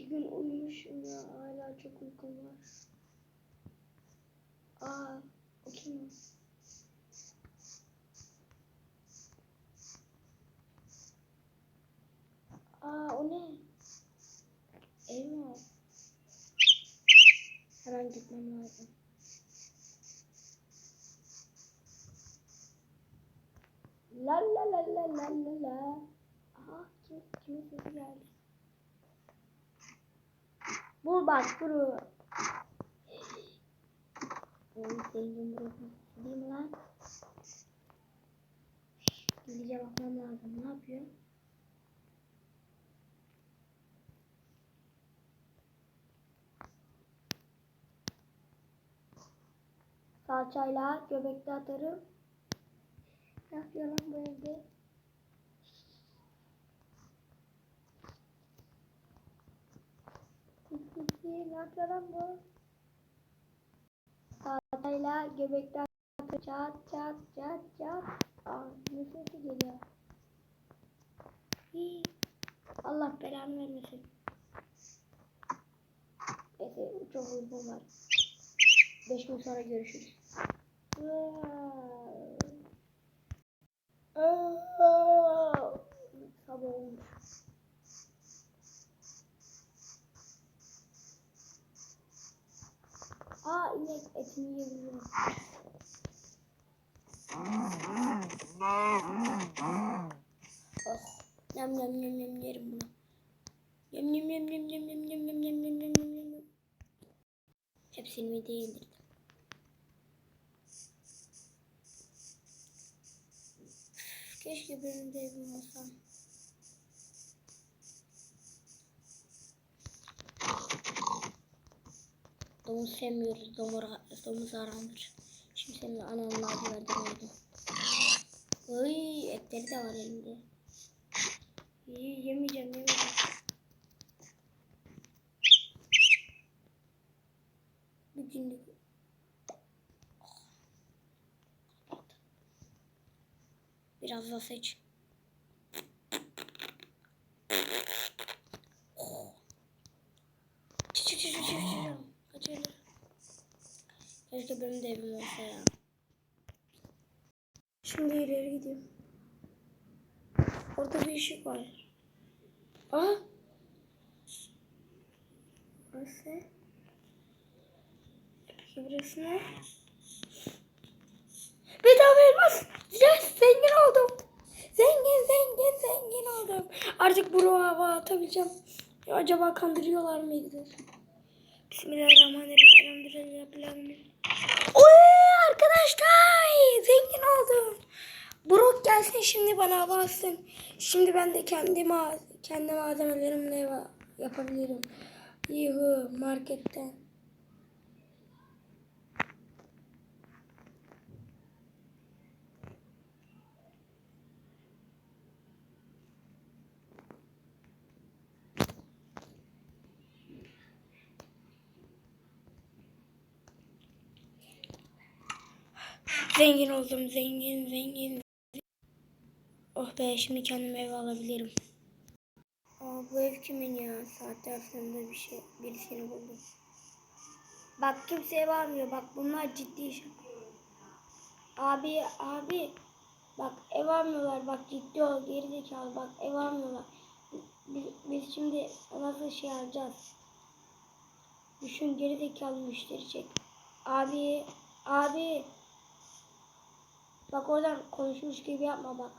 İki gün uyumuşum ya. Hala çok uykum var. Aa, o kim o? Aa, o ne? O? Hemen gitmem lazım. La la la la la la la. Aha, kim, kimin geldi? Bul bak. Oğlum zengin mi lan? Gideceğim bakmam lazım. Ne yapıyor? Salçayla göbekte atarım. Ne yapıyor lan bu evde? ne yapıyor lan bu? Salçayla göbekte atarım. Çat çat çat çat. Aa, ne sesi geliyor? Hii. Allah belanı vermesin. Neyse çok uykum var. Beş gün sonra görüşürüz. Etini yiyebilirim. Oh. Yam yam yam yam yerim bunu. Yam yam yam yam yam yam yam yam yam yam yam yam yam. Hepsini mideye indirdim. Keşke benim de evim olsa. Domuz sevmiyoruz. Domuz, domuz haramdır. Şimdi senin ananın ağzı verdirmedim. Oy etleri de var elinde. İyi yemeyeceğim yemeyeceğim. Bugünlük. Biraz daha seç. Çık Keşke benim de evim olsa ya. Şimdi ileri gidiyorum. Orada bir ışık var. Aa! Burası. Peki burası ne? Bedava elmas. Zengin oldum. Zengin, zengin, zengin oldum. Artık bu hava atabileceğim. Acaba kandırıyorlar mıydı? Bismillahirrahmanirrahim. Elhamdülillah. Oy arkadaşlar zengin oldum. Brok gelsin şimdi bana bassın. Şimdi ben de kendi ma kendi malzemelerimle yapabilirim. Yuhu marketten. Zengin oldum zengin zengin. Oh be şimdi kendim ev alabilirim. Aa bu ev kimin ya? Saatte aslında bir şey birisini buldum. Bak kimse ev almıyor. Bak bunlar ciddi iş. Abi abi bak ev almıyorlar. Bak ciddi ol geri zekalı. Bak ev almıyorlar. Biz, biz şimdi nasıl şey alacağız? Düşün geri zekalı müşteri çek. Abi abi Bak oradan konuşmuş gibi yapma bak.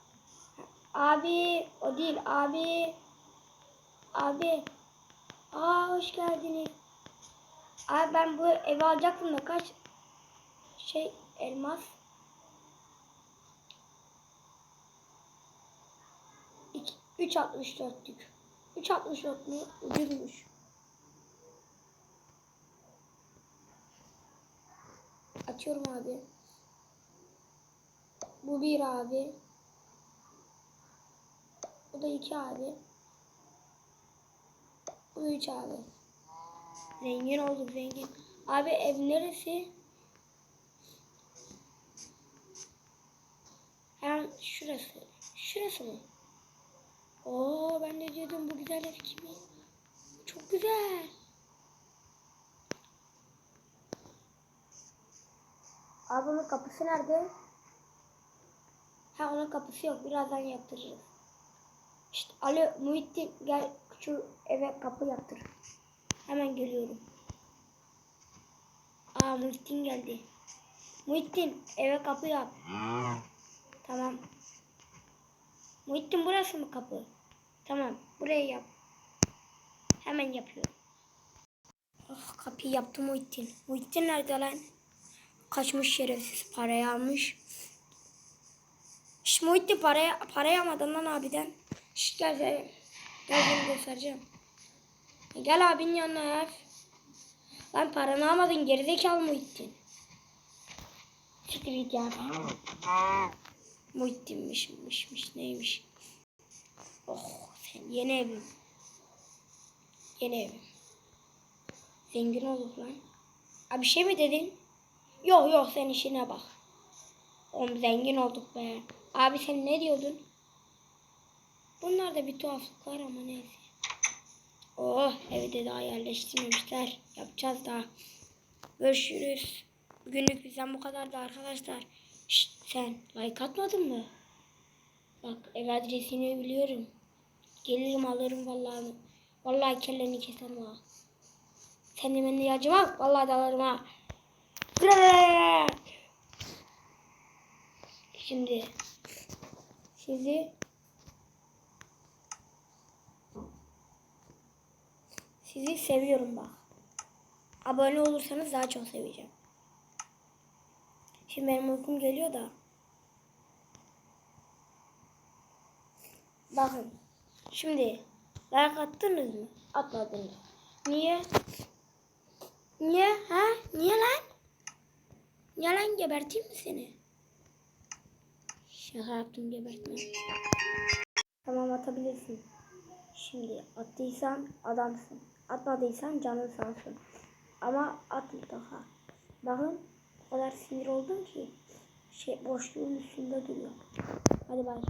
Abi o değil abi. Abi. Aa hoş geldiniz. Abi ben bu evi alacaktım da kaç şey elmas. İki- 3.64'lük. 3.64 mu? Ucuzmuş. Açıyorum abi. Bu bir abi. Bu da iki abi. Bu da üç abi. Zengin olduk zengin. Abi ev neresi? Hemen şurası. Şurası mı? Oo ben de diyordum bu güzel ev kimin? Çok güzel. Abi bunun kapısı nerede? Ha onun kapısı yok. Birazdan yaptıracağız. İşte Ali Muhittin gel şu eve kapı yaptır. Hemen geliyorum. Aa Muhittin geldi. Muhittin eve kapı yap. Tamam. Muhittin burası mı kapı? Tamam buraya yap. Hemen yapıyorum. Oh, kapıyı yaptı Muhittin. Muhittin nerede lan? Kaçmış şerefsiz parayı almış. Şş Muhittin parayı, parayı almadın lan abiden. Şş gel gel. Gel seni göstereceğim. Gel abinin yanına ya. Lan paranı almadın gerizekalı Muhittin. Siktir git ya. Muhittinmiş, neymiş. Oh sen yeni evim. Yeni evim. Zengin olduk lan. Abi şey mi dedin? Yok yok sen işine bak. Oğlum zengin olduk be. Abi sen ne diyordun? Bunlar da bir tuhaflıklar ama neyse. Oh evi de daha yerleştirmemişler. Yapacağız daha. Görüşürüz. Bugünlük bizden bu kadardı arkadaşlar. Şşt sen like atmadın mı? Bak ev adresini biliyorum. Gelirim alırım vallahi. Vallahi kelleni keserim ha. Sen de beni acımam. Vallahi da alırım ha. Şimdi sizi sizi seviyorum bak. Abone olursanız daha çok seveceğim. Şimdi benim uykum geliyor da. Bakın. Şimdi like attınız mı? Atmadınız. Niye? Niye? Ha? Niye lan? Niye lan geberteyim mi seni? Şaka yaptım gebertme. Tamam atabilirsin. Şimdi attıysan adamsın. Atmadıysan canın sansın. Ama at mutlaka. Bakın o kadar sinir oldum ki şey boşluğun üstünde duruyor. Hadi bay.